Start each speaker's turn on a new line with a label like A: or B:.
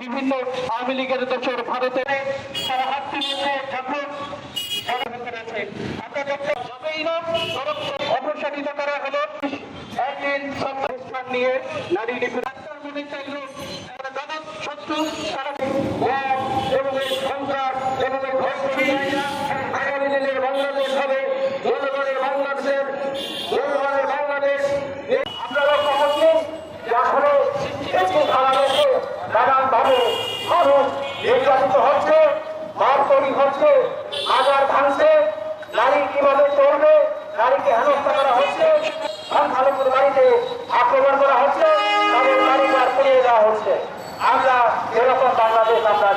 A: বিভিন্ন আওয়ামী লীগের দোষর ভারতে তারা হাত তুলেছে যখন ষড়যন্ত্র করেছে। আমরা দেখতে যাবেই না, বরং অপসারিত করা হলো। একদিন সন্ত্রাস নিয়ে নারী শত্রু, তারা এবং সন্ত্রাস এবং বাংলাদেশ হবে। জনগণের বাংলাদেশের হচ্ছে, মার তৈরি হচ্ছে আগার ভাঙছে, নারী কীভাবে চলবে, নারীকে হেনস্থা করা হচ্ছে সংখ্যালঘুর বাড়িতে আক্রমণ করা হচ্ছে, তাদের বাড়িঘর পুড়িয়ে দেওয়া হচ্ছে। আমরা এরকম বাংলাদেশ আমরা